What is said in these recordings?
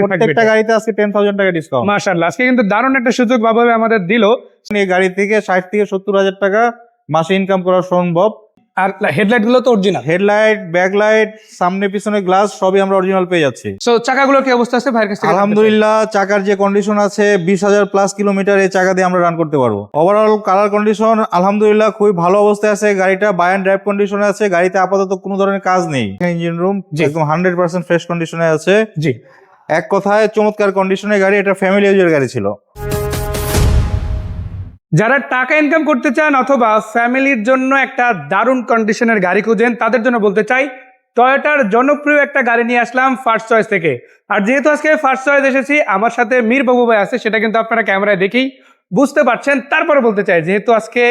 প্রত্যেকটা গাড়িতে আজকে টেন থাউজেন্ড টাকা ডিসকাউন্ট মাশাআল্লাহ। আজকে কিন্তু দারুণ একটা সুযোগ বাবাবে আমাদের দিল। এই গাড়ি থেকে ষাট থেকে সত্তর হাজার টাকা মাসে ইনকাম করা সম্ভব। আর হেডলাইটগুলো তো অরিজিনাল হেডলাইট ব্যাকলাইট সামনে পিছনে গ্লাস সবই আমরা অরিজিনাল পেয়ে যাচ্ছি। সো চাকাগুলোর কি অবস্থা আছে ভাইয়ের কাছ। আলহামদুলিল্লাহ চাকার যে কন্ডিশন আছে বিশ হাজার প্লাস কিলোমিটার এই চাকা দিয়ে আমরা রান করতে পারব। ওভারঅল কালার কন্ডিশন আলহামদুলিল্লাহ খুবই ভালো অবস্থায় আছে গাড়িটা। বাই অ্যান্ড ড্রাইভ কন্ডিশনে আছে। গাড়িতে আপাতত কোনো ধরনের কাজ নেই। ইঞ্জিন রুম একদম হান্ড্রেড পার্সেন্ট ফ্রেশ কন্ডিশনে আছে। জি। এক কথায় চমৎকার কন্ডিশনের গাড়ি, এটা ফ্যামিলি ইউজের গাড়ি ছিল। যারা টাকা ইনকাম করতে চান অথবা ফ্যামিলির জন্য একটা দারুণ কন্ডিশনের গাড়ি খুঁজেন, তাদের জন্য বলতে চাই টয়োটার জনপ্রিয় একটা গাড়ি নিয়ে আসলাম ফার্স্ট চয়েস থেকে। আর যেহেতু আজকে ফার্স্ট চয়েস এসেছি, আমার সাথে মীর বাবু ভাই আছে, সেটা কিন্তু আপনারা ক্যামেরায় দেখেই বুঝতে পারছেন। তারপরে বলতে চাই, যেহেতু আজকে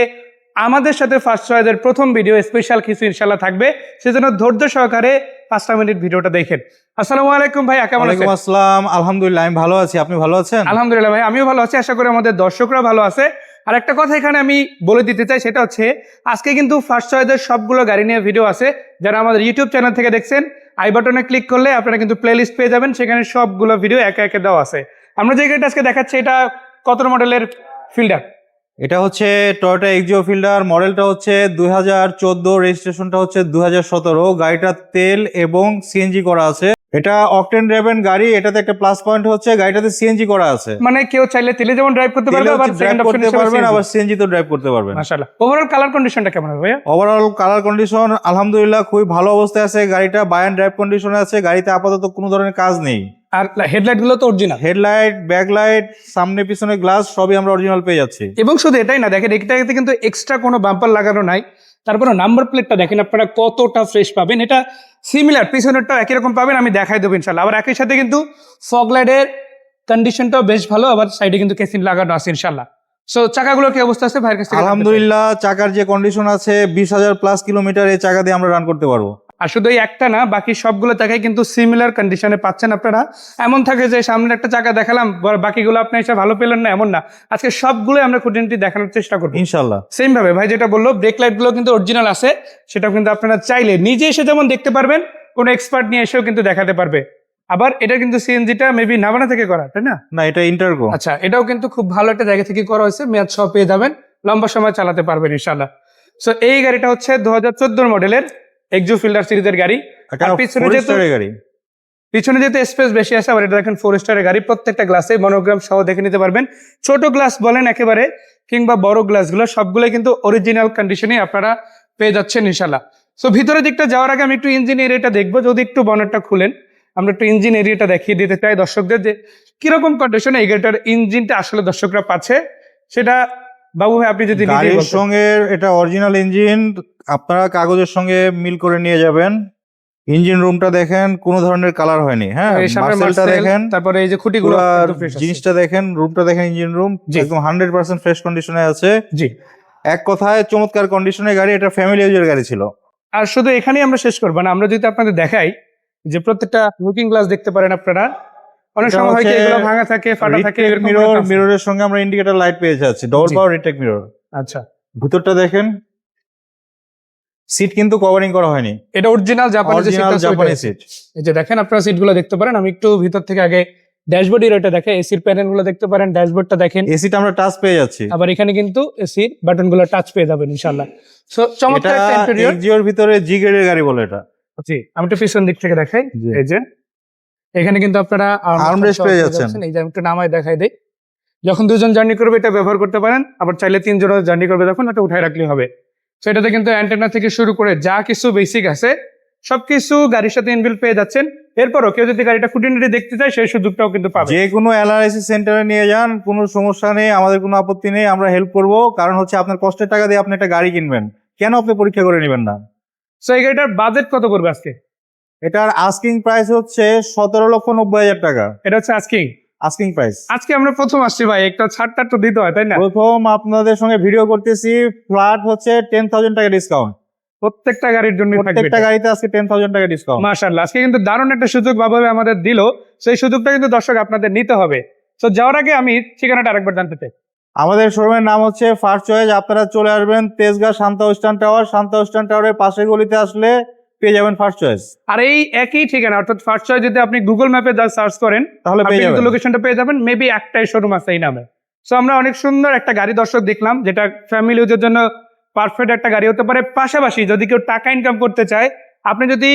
আমাদের সাথে ফার্স্ট চয়েসের প্রথম ভিডিও স্পেশাল কিছু ইনশাল্লাহ থাকবে। সেজন্য ধৈর্য সহকারে পাঁচটা মিনিট ভিডিওটা দেখেন। আসসালামু আলাইকুম ভাই কেমন আছেন? আসসালাম। আলহামদুলিল্লাহ আমি ভালো আছি। আপনি ভালো আছেন? আলহামদুলিল্লাহ ভাই আমিও ভালো আছি। আশা করি আমাদের দর্শকরা ভালো আছে। আর একটা কথা এখানে আমি বলে দিতে চাই সেটা হচ্ছে আজকে কিন্তু ফার্স্ট চয়েসের সবগুলো গাড়ি নিয়ে ভিডিও আছে। যারা আমাদের ইউটিউব চ্যানেল থেকে দেখছেন আই বাটনে ক্লিক করলে আপনারা কিন্তু প্লেলিস্ট পেয়ে যাবেন। সেখানে সবগুলো ভিডিও একে একে দেওয়া আছে। আমরা যে গাড়িটা আজকে দেখাচ্ছি এটা কত মডেলের ফিল্ডার এটা হচ্ছে টয়োটা এক্সিও ফিল্ডার মডেলটা হচ্ছে দুই হাজার চোদ্দ রেজিস্ট্রেশনটা হচ্ছে দু হাজার সতেরো। গাড়িটা তেল এবং সিএনজি করা আছে। এটা অকটেন ড্রাইভেন গাড়ি এটাতে একটা প্লাস পয়েন্ট হচ্ছে গাড়িটাতে সিএনজি করা আছে। মানে কেউ চাইলে তেলে যেমন ড্রাইভ করতে পারবে আবার ড্রাইভ করতে পারবেন আবার সিএনজি তো ড্রাইভ করতে পারবেন। মাশাআল্লাহ। ওভারঅল কালার কন্ডিশনটা কেমন হবে ওভারঅল কালার কন্ডিশন আলহামদুলিল্লাহ খুবই ভালো অবস্থায় আছে গাড়িটা বাই অ্যান্ড ড্রাইভ কন্ডিশনে আছে গাড়িতে আপাতত কোনো ধরনের কাজ নেই। আর হেডলাইটগুলো তো অরিজিনাল হেডলাইট ব্যাকলাইট সামনে পিছনে গ্লাস সবই আমরা অরিজিনাল পেয়ে যাচ্ছি। এবং শুধু এটাই না দেখেন এটাতে কিন্তু এক্সট্রা কোনো বাম্পার লাগানো নাই। তারপরে নাম্বার প্লেটটা দেখেন আপনারা কতটা ফ্রেশ পাবেন। এটা সিমিলার পিছনেরটাও একই রকম পাবেন, আমি দেখাই দেবো ইনশাল্লাহ আবার একই সাথে কিন্তু ফগলাইডের কন্ডিশনটাও বেশ ভালো, আবার সাইডে কিন্তু কেসিন লাগানো আছে ইনশাল্লাহ সো চাকাগুলোর কি অবস্থা আছে ভাইয়ের কাছে আলহামদুলিল্লাহ, চাকার যে কন্ডিশন আছে, বিশ হাজার প্লাস কিলোমিটার এই চাকা দিয়ে আমরা রান করতে পারব। আর শুধু এই একটা না বাকি সবগুলো চাকাই কিন্তু সিমিলার কন্ডিশনে পাচ্ছেন আপনারা। এমন থাকে যে সামনে একটা চাকা দেখালাম বাকিগুলো আপনি এসে ভালো পেলেন না এমন না। আজকে সবগুলো আমরা খুঁটিনাটি দেখানোর চেষ্টা করব। ইনশাল্লাহ সেম ভাবে ভাই যেটা বলল ব্রেক লাইটগুলো কিন্তু অরিজিনাল আছে সেটাও কিন্তু আপনারা চাইলে নিজে এসে যেমন দেখতে পারবেন কোনো এক্সপার্ট নিয়ে এসেও কিন্তু দেখাতে পারবে। আবার এটা কিন্তু সিএনজিটা মেবি নাবানা থেকে করা তাই না? না এটা ইন্টারগো আচ্ছা এটাও কিন্তু খুব ভালো একটা জায়গা থেকে করা হয়েছে মেয়াদ সহ পেয়ে যাবেন লম্বা সময় চালাতে পারবেন ইনশাল্লাহ সো এই গাড়িটা হচ্ছে দু হাজার মডেলের এক্সু ফিল্ডার সিরিজের গাড়ি। আর পিছনে যেহেতু- গাড়ি? পিছনে যেহেতু স্পেস বেশি আছে আবার এটা দেখেন ফোর স্টারের গাড়ি প্রত্যেকটা গ্লাসে মনোগ্রাম সহ দেখে নিতে পারবেন। ছোট গ্লাস বলেন একেবারে কিংবা বড় গ্লাসগুলো সবগুলো কিন্তু অরিজিনাল কন্ডিশনে আপনারা পেয়ে যাচ্ছেন ইনশাল্লাহ সো ভিতরের দিকটা যাওয়ার আগে আমি একটু ইঞ্জিন এরিয়াটা দেখব যদি একটু বনেটটা খুলেন। আমরা একটু ইঞ্জিন এরিয়াটা দেখিয়ে দিতে চাই দর্শকদের যে কীরকম কন্ডিশনে এই গাড়িটার ইঞ্জিনটা আসলে দর্শকরা পাচ্ছে সেটা বাবু ভাই আপনি যদি গাড়ির সঙ্গে এটা অরিজিনাল ইঞ্জিন আপনারা কাগজের সঙ্গে মিল করে নিয়ে যাবেন। ইঞ্জিন রুমটা দেখেন কোনো ধরনের কালার হয়নি হ্যাঁ? মার্সেলটা দেখেন তারপরে এই যে খুঁটিগুলো। জিনিসটা দেখেন রুমটা দেখেন ইঞ্জিন রুম। একদম হান্ড্রেড পার্সেন্ট ফ্রেশ কন্ডিশনে আছে। জি। এক কথায় চমৎকার কন্ডিশনের গাড়ি এটা ফ্যামিলি ইউজের গাড়ি ছিল। আর শুধু এখানেই আমরা শেষ করব না আমরা যদি আপনাদের দেখাই যে প্রত্যেকটা লুকিং গ্লাস দেখতে পারেন আপনারা অনেক সময় হয় কি এগুলো ভাঙা থাকে ফাটা থাকে মিরর। মিররের সঙ্গে আমরা ইন্ডিকেটর লাইট পেয়ে যাচ্ছি। ডবল। পাওয়ার রিটেক মিরর আচ্ছা। ভিতরটা দেখেন। সিট কিন্তু কভারিং করা হয়নি। এটা অরিজিনাল জাপানি অরিজিনাল জাপানি সিট এই যে দেখেন আপনারা সিটগুলো দেখতে পারেন আমি একটু ভিতর থেকে আগে ড্যাশবোর্ড এটা দেখে এসির প্যানেলগুলো দেখতে পারেন ড্যাশবোর্ডটা দেখেন। এসিটা আমরা টাচ পেয়ে যাচ্ছি। আবার এখানে কিন্তু এসির বাটনগুলো টাচ পেয়ে যাবেন ইনশাল্লাহ সো চমৎকার একটা ইন্টেরিয়র এক্সিওর ভিতরে জি গ্রেডের গাড়ি বলে এটা। জি আমি একটু পিছন দিক থেকে দেখাই। এই যে এখানে কিন্তু আপনারা Armrest পেয়ে যাচ্ছেন। এই যে একটু নামায় দেখাই দেই। যখন দুজন জার্নি করবে এটা ব্যবহার করতে পারেন। আবার চাইলে তিনজন জার্নি করবে তখন এটা উঠায় রাখলে হবে। তো এটাতে কিন্তু অ্যান্টেনা থেকে শুরু করে যা কিছু বেসিক আছে সবকিছু গাড়ির সাথে ইনবিল পেয়ে যাচ্ছেন। এরপরও কেউ যদি গাড়িটা খুঁটিনাটি দেখতে চায় সেই সুযোগটাও কিন্তু পাবে। যে কোনো এলআরআইসি সেন্টারে নিয়ে যান কোনো সমস্যা নেই আমাদের কোনো আপত্তি নেই আমরা হেল্প করব। কারণ হচ্ছে আপনার কষ্টের টাকা দিয়ে আপনি একটা গাড়ি কিনবেন। কেন আপনি পরীক্ষা করে নেবেন না? তো এই গাড়িটার বাজেট কত করবে আজকে? এটার আস্কিং প্রাইস হচ্ছে সতেরো লক্ষ নব্বই হাজার টাকা। এটা হচ্ছে আজকে আস্কিং প্রাইস আজকে আমরা প্রথম আসছি ভাই একটা ছাড়টা তো দিতে হয় তাই না? প্রথম আপনাদের সঙ্গে ভিডিও করতেছি ফ্ল্যাট হচ্ছে টেন থাউজেন্ড টাকা ডিসকাউন্ট প্রত্যেকটা গাড়ির জন্য প্রত্যেকটা গাড়িতে আজকে টেন থাউজেন্ড টাকা ডিসকাউন্ট মাশাল্লাহ আজকে কিন্তু দারুণ একটা সুযোগ বাবাবে আমাদের দিল। সেই সুযোগটা কিন্তু দর্শক আপনাদের নিতে হবে। তো যাওয়ার আগে আমি ঠিকানাটা আরেকবার জানতে চাই। আমাদের শোরুমের নাম হচ্ছে ফার্স্ট চয়েস আপনারা চলে আসবেন Tejgaon Shanta western tower. Shanta western টাওয়ারের পাশের গলিতে আসলে পেয়ে যাবেন ফার্স্ট চয়েস আর এই একই ঠিকানা অর্থাৎ ফার্স্ট চয়েস যদি আপনি গুগল ম্যাপে যা সার্চ করেন তাহলে কিন্তু লোকেশনটা পেয়ে যাবেন। মেবি একটাই শোরুম আছে এই নামে। সো আমরা অনেক সুন্দর একটা গাড়ি দর্শক দেখলাম যেটা ফ্যামিলি ইউজের জন্য পারফেক্ট একটা গাড়ি হতে পারে। পাশাপাশি যদি কেউ টাকা ইনকাম করতে চায় আপনি যদি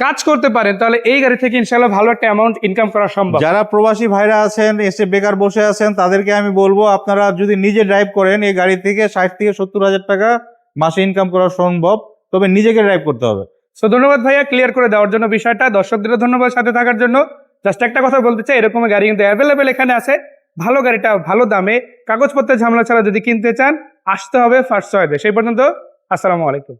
কাজ করতে পারেন তাহলে এই গাড়ি থেকে ইনশাল্লাহ ভালো একটা অ্যামাউন্ট ইনকাম করা সম্ভব। যারা প্রবাসী ভাইরা আছেন এসে বেকার বসে আছেন তাদেরকে আমি বলব আপনারা যদি নিজে ড্রাইভ করেন এই গাড়ি থেকে ষাট থেকে সত্তর হাজার টাকা মাসে ইনকাম করা সম্ভব। তবে নিজেকে ড্রাইভ করতে হবে। সো ধন্যবাদ ভাইয়া ক্লিয়ার করে দেওয়ার জন্য বিষয়টা। দর্শকদের ধন্যবাদ সাথে থাকার জন্য। জাস্ট একটা কথা বলতে চাই, এরকম গাড়ি কিন্তু অ্যাভেলেবেল এখানে আছে। ভালো গাড়িটা, ভালো দামে কাগজপত্রের ঝামেলা ছাড়া যদি কিনতে চান, আসতে হবে ফার্স্ট চয়েসে সেই পর্যন্ত, আসসালামু আলাইকুম।